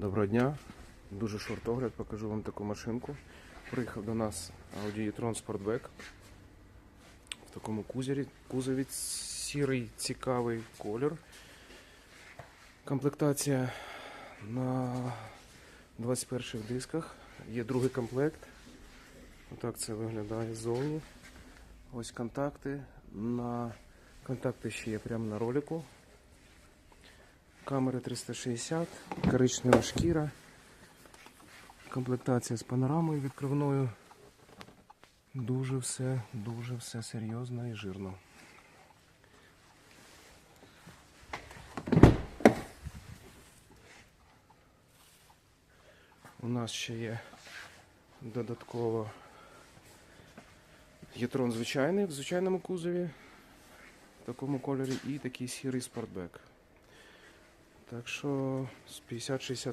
Доброго дня. Дуже шорт огляд, покажу вам таку машинку. Приїхав до нас Audi e-tron Sportback. В такому кузері, кузові сірий, цікавий колір. Комплектація на 21 дисках. Є другий комплект. Отак це виглядає ззовні. Ось контакти. На контакти ще є прямо на ролику. Камери 360, коричнева шкіра, комплектація з панорамою відкривною. Дуже все, дуже все серйозно і жирно. У нас ще є додатково єтрон звичайний в звичайному кузові, в такому кольорі, і такий сірий спортбек. Так що з 50-60